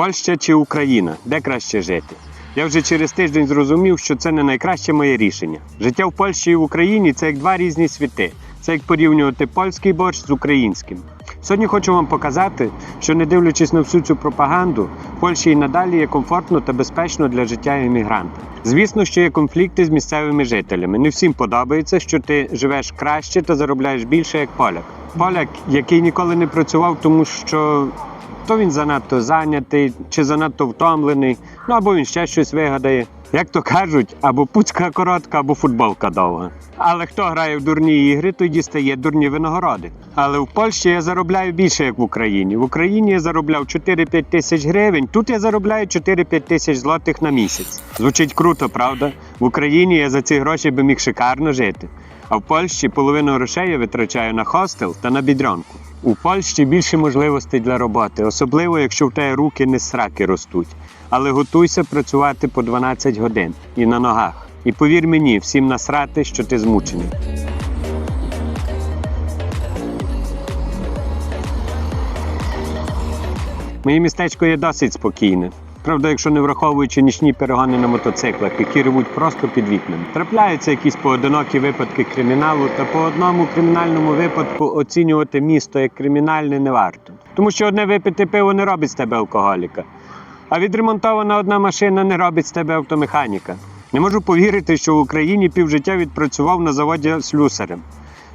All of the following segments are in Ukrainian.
Польща чи Україна? Де краще жити? Я вже через тиждень зрозумів, що це не найкраще моє рішення. Життя в Польщі і в Україні це як два різні світи. Це як порівнювати польський борщ з українським. Сьогодні хочу вам показати, що не дивлячись на всю цю пропаганду, в Польщі і надалі є комфортно та безпечно для життя іммігранта. Звісно, що є конфлікти з місцевими жителями. Не всім подобається, що ти живеш краще та заробляєш більше як поляк. Поляк, який ніколи не працював, тому що то він занадто зайнятий чи занадто втомлений, ну або він ще щось вигадає. Як то кажуть, або пуцька коротка, або футболка довга. Але хто грає в дурні ігри, той дістає дурні винагороди. Але в Польщі я заробляю більше, як в Україні. В Україні я заробляв 4-5 тисяч гривень, тут я заробляю 4-5 тисяч злотих на місяць. Звучить круто, правда? В Україні я за ці гроші би міг шикарно жити. А в Польщі половину грошей я витрачаю на хостел та на бідрянку. У Польщі більше можливостей для роботи, особливо якщо в тебе руки не сраки ростуть. Але готуйся працювати по 12 годин і на ногах. І повір мені, всім насрати, що ти змучений. Моє містечко є досить спокійне. Правда, якщо не враховуючи нічні перегони на мотоциклах, які ревуть просто під вікнами. Трапляються якісь поодинокі випадки криміналу, та по одному кримінальному випадку оцінювати місто як кримінальне не варто. Тому що одне випити пиво не робить з тебе алкоголіка, а відремонтована одна машина не робить з тебе автомеханіка. Не можу повірити, що в Україні півжиття відпрацював на заводі слюсарем.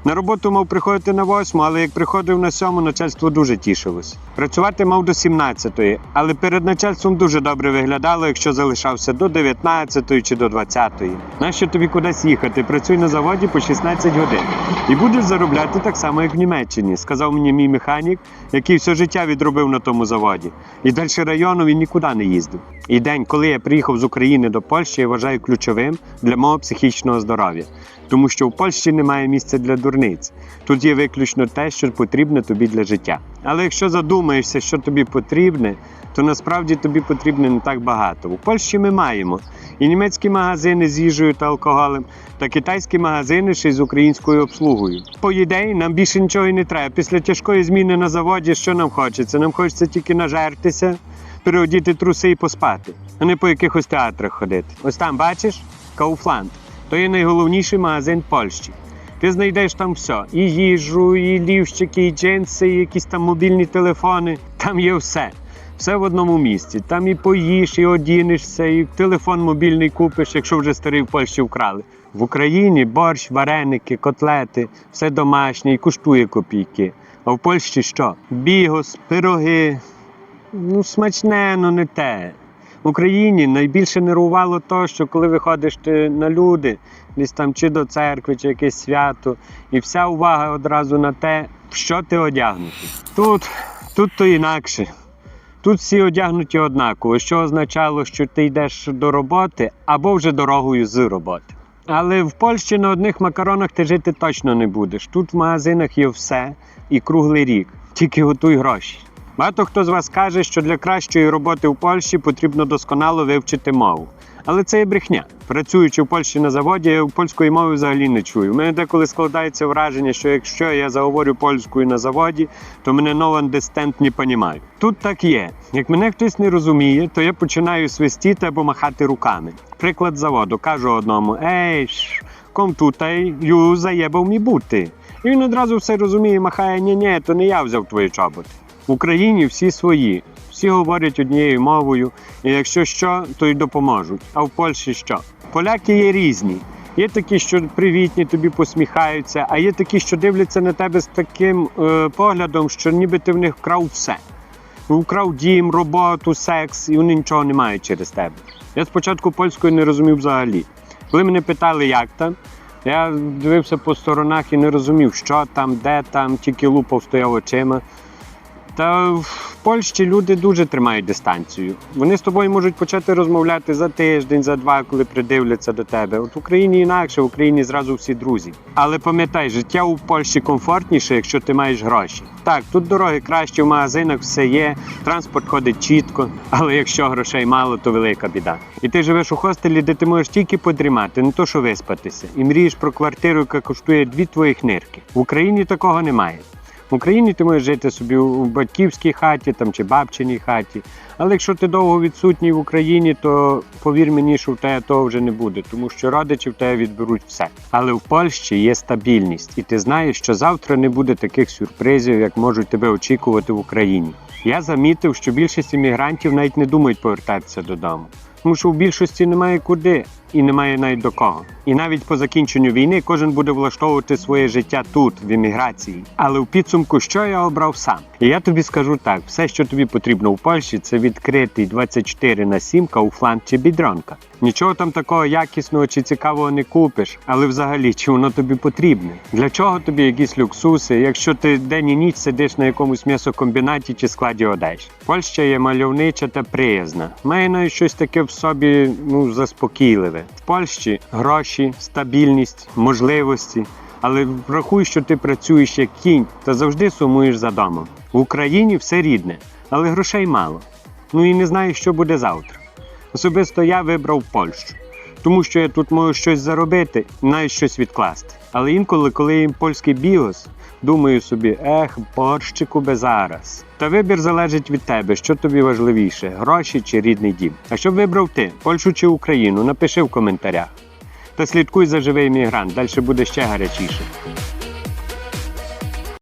На роботу мав приходити на восьму, але як приходив на сьому, начальство дуже тішилось. Працювати мав до 17-ї, але перед начальством дуже добре виглядало, якщо залишався до 19-ї чи до 20-ї. Нащо тобі кудись їхати? Працюй на заводі по 16 годин. І будеш заробляти так само, як в Німеччині, сказав мені мій механік, який все життя відробив на тому заводі. І далі району він нікуди не їздив. І день, коли я приїхав з України до Польщі, я вважаю ключовим для мого психічного здоров'я. Тому що в Польщі немає місця для дурниць. Тут є виключно те, що потрібне тобі для життя. Але якщо задумаєшся, що тобі потрібне, то насправді тобі потрібне не так багато. У Польщі ми маємо і німецькі магазини з їжею та алкоголем, та китайські магазини ще з українською обслугою. По ідеї, нам більше нічого і не треба. Після тяжкої зміни на заводі, що нам хочеться? Нам хочеться тільки нажертися, переодіти труси і поспати, а не по якихось театрах ходити. Ось там бачиш Кауфланд. То є найголовніший магазин Польщі. Ти знайдеш там все: і їжу, і лівщики, і джинси, і якісь там мобільні телефони. Там є все. Все в одному місці. Там і поїш, і одінешся, і телефон мобільний купиш, якщо вже старий в Польщі вкрали. В Україні борщ, вареники, котлети, все домашнє і коштує копійки. А в Польщі що? Бігос, пироги. Ну, смачне, ну не те. В Україні найбільше нервувало то, що коли виходиш ти на люди, десь там чи до церкви, чи якесь свято, і вся увага одразу на те, в що ти одягнутий. Тут, тут то інакше. Тут всі одягнуті однаково, що означало, що ти йдеш до роботи або вже дорогою з роботи. Але в Польщі на одних макаронах ти жити точно не будеш. Тут в магазинах є все і круглий рік. Тільки готуй гроші. Багато хто з вас каже, що для кращої роботи в Польщі потрібно досконало вивчити мову. Але це є брехня. Працюючи в Польщі на заводі, я польської мови взагалі не чую. У мене деколи складається враження, що якщо я заговорю польською на заводі, то мене understand не понімають. Тут так є. Як мене хтось не розуміє, то я починаю свистіти або махати руками. Приклад заводу кажу одному: Ей, ком тутай, ю заєбав мі бути. І він одразу все розуміє, махає, ні, ні, то не я взяв твої чоботи. В Україні всі свої, всі говорять однією мовою, і якщо що, то й допоможуть. А в Польщі що? Поляки є різні. Є такі, що привітні, тобі посміхаються, а є такі, що дивляться на тебе з таким е, поглядом, що ніби ти в них вкрав все. Вкрав дім, роботу, секс, і вони нічого не мають через тебе. Я спочатку польською не розумів взагалі. Коли мене питали, як там, я дивився по сторонах і не розумів, що там, де там, тільки лупав стояв очима. Та в Польщі люди дуже тримають дистанцію. Вони з тобою можуть почати розмовляти за тиждень, за два, коли придивляться до тебе. От в Україні інакше, в Україні зразу всі друзі. Але пам'ятай, життя у Польщі комфортніше, якщо ти маєш гроші. Так, тут дороги краще, в магазинах все є, транспорт ходить чітко, але якщо грошей мало, то велика біда. І ти живеш у хостелі, де ти можеш тільки подрімати, не то що виспатися, і мрієш про квартиру, яка коштує дві твоїх нирки. В Україні такого немає. В Україні ти можеш жити собі у батьківській хаті там, чи бабчиній хаті. Але якщо ти довго відсутній в Україні, то повір мені, що в тебе того вже не буде, тому що родичі в тебе відберуть все. Але в Польщі є стабільність, і ти знаєш, що завтра не буде таких сюрпризів, як можуть тебе очікувати в Україні. Я замітив, що більшість іммігрантів навіть не думають повертатися додому, тому що в більшості немає куди і немає навіть до кого. І навіть по закінченню війни кожен буде влаштовувати своє життя тут, в імміграції. Але в підсумку, що я обрав сам? І я тобі скажу так: все, що тобі потрібно в Польщі, це відкритий 24 на 7 Kaufland чи бідронка. Нічого там такого якісного чи цікавого не купиш, але взагалі чи воно тобі потрібне? Для чого тобі якісь люксуси, якщо ти день і ніч сидиш на якомусь м'ясокомбінаті чи складі одежі? Польща є мальовнича та приязна. Має навіть щось таке в собі ну заспокійливе. В Польщі гроші, стабільність, можливості. Але врахуй, що ти працюєш як кінь та завжди сумуєш за домом. В Україні все рідне, але грошей мало. Ну і не знаю, що буде завтра. Особисто я вибрав Польщу, тому що я тут можу щось заробити, навіть щось відкласти. Але інколи, коли їм польський бігос, думаю собі, ех, борщику би зараз. Та вибір залежить від тебе, що тобі важливіше, гроші чи рідний дім. А що вибрав ти, Польщу чи Україну? Напиши в коментарях. Та слідкуй за живий мігрант, далі буде ще гарячіше.